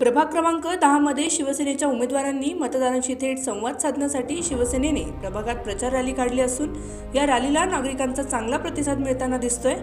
प्रभाग क्रमांक दहामध्ये शिवसेनेच्या उमेदवारांनी मतदारांशी थेट संवाद साधण्यासाठी शिवसेनेने प्रभागात प्रचार रॅली काढली असून या रॅलीला नागरिकांचा चांगला प्रतिसाद मिळताना दिसतोय.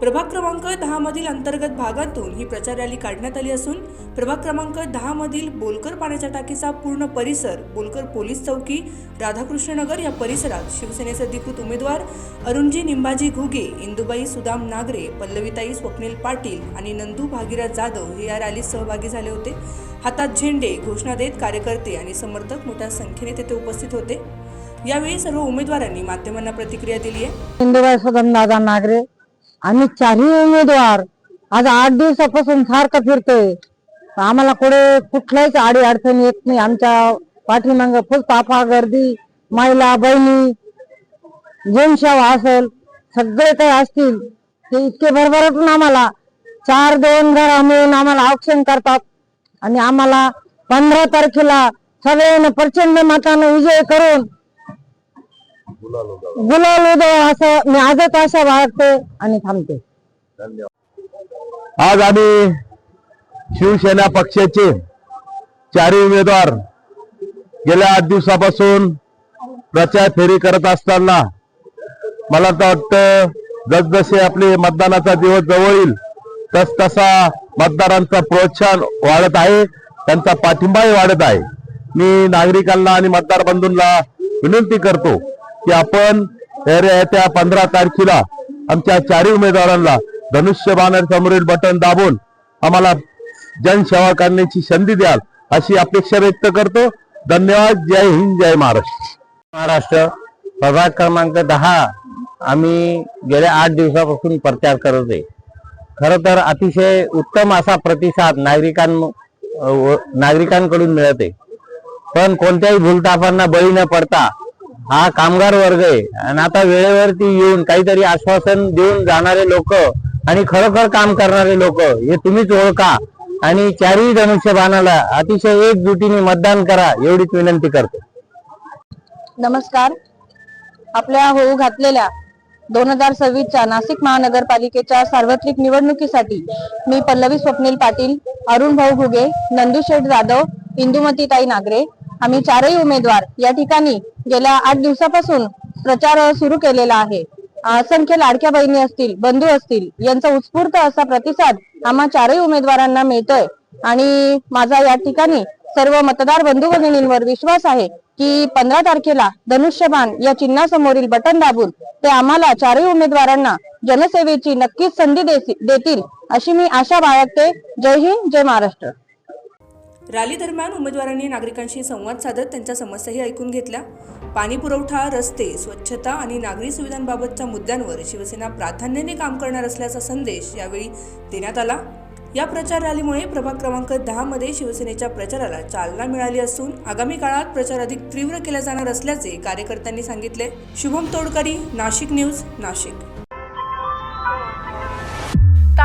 प्रभाग क्रमांक दहामधील अंतर्गत भागातून ही प्रचार रॅली काढण्यात आली असून प्रभाग क्रमांक दहामधील बोलकर पाण्याच्या टाकीचा पूर्ण परिसर बोलकर पोलीस चौकी राधाकृष्णनगर या परिसरात शिवसेनेचे अधिकृत उमेदवार अरुणजी निंबाजी घुगे इंदुबाई सुदाम नागरे पल्लवीताई स्वप्नील पाटील आणि नंदू भागीरथ जाधव हे या रॅलीत सहभागी झाले होते. हातात झेंडे घोषणा देत कार्यकर्ते आणि समर्थक मोठ्या संख्येने तेथे उपस्थित होते. यावेळी सर्व उमेदवारांनी माध्यमांना प्रतिक्रिया दिली आहे. इंदुबाई सुदाम नागरे आम्ही चारही उमेदवार आज आठ दिवसापासून सारखं फिरतोय. आम्हाला कुठे कुठल्याच आडी अडचण येत नाही. आमच्या पाठीमाग फुल पापा गर्दी महिला बहिणी जनसेवा असेल सगळे काही असतील. ते इतके भरभराटून आम्हाला. चार दोन घर मिळून आम्हाला औक्षण करतात. आणि आम्हाला पंधरा तारखेला सगळ्यांना प्रचंड मतानं विजय करून गुलाल उदय असं मी आजच आशा बाळगते आणि थांबते. आज आम्ही शिवसेना पक्षाचे चारही उमेदवार गेल्या आठ दिवसापासून प्रचार फेरी करत असताना मला तर वाटतं जसजसे आपले मतदानाचा दिवस जवळ येईल तस तसा मतदारांचा प्रोत्साहन वाढत आहे त्यांचा पाठिंबाही वाढत आहे. मी नागरिकांना आणि मतदार बंधूंना विनंती करतो की आपण येत्या पंधरा तारखेला आमच्या चारही उमेदवारांना धनुष्यबाण समोरील बटन दाबून आम्हाला जनसेवा करण्याची संधी द्याल अशी अपेक्षा व्यक्त करतो. धन्यवाद. जय हिंद जय महाराष्ट्र. महाराष्ट्र प्रभाग क्रमांक दहा आम्ही गेल्या आठ दिवसापासून प्रचार करत आहे. खर तर अतिशय उत्तम असा प्रतिसाद नागरिकां नागरिकांकडून मिळत आहे. पण कोणत्याही भूलतापांना बळी न पडता हा कामगार वर्ग आहे. आणि आता वेळेवरती येऊन काहीतरी आश्वासन देऊन जाणारे लोक आणि खरोखर काम करणारे लोक हे तुम्हीच ओळखा. आणि चारही धनुष्यबाणाला अतिशय एकजुटीने मतदान करा एवढीच विनंती करतो. नमस्कार. आपल्या होऊ घातलेल्या दोन हजार सव्वीसच्या नाशिक महानगरपालिकेच्या सार्वत्रिक निवडणुकीसाठी मी पल्लवी स्वप्नील पाटील अरुण भाऊ घुगे नंदुशेठ जाधव इंदुमतीताई नागरे आम्ही चारही उमेदवार या ठिकाणी गेल्या आठ दिवसापासून प्रचार सुरू केलेला आहे. असंख्य लाडक्या बहिणी असतील बंधू असतील यांचा उत्स्फूर्त असा प्रतिसाद आम्हा चारही उमेदवारांना मिळतोय. आणि माझा या ठिकाणी सर्व मतदार बंधू भगिनींवर विश्वास आहे की पंधरा तारखेला धनुष्यबाण या चिन्हासमोरील बटन दाबून ते आम्हाला चारही उमेदवारांना जनसेवेची नक्कीच संधी देतील अशी मी आशा बाळगते. जय हिंद जय महाराष्ट्र. रॅली दरम्यान उमेदवारांनी नागरिकांशी संवाद साधत त्यांच्या समस्याही ऐकून घेतल्या. पाणी पुरवठा रस्ते स्वच्छता आणि नागरी सुविधांबाबतच्या मुद्द्यांवर शिवसेना प्राधान्याने काम करणार असल्याचा संदेश यावेळी देण्यात आला. या प्रचार रॅलीमुळे प्रभाग क्रमांक दहा मध्ये शिवसेनेच्या प्रचाराला चालना मिळाली असून आगामी काळात प्रचार अधिक तीव्र केला जाणार असल्याचे कार्यकर्त्यांनी सांगितले. शुभम तोडकरी नाशिक न्यूज नाशिक.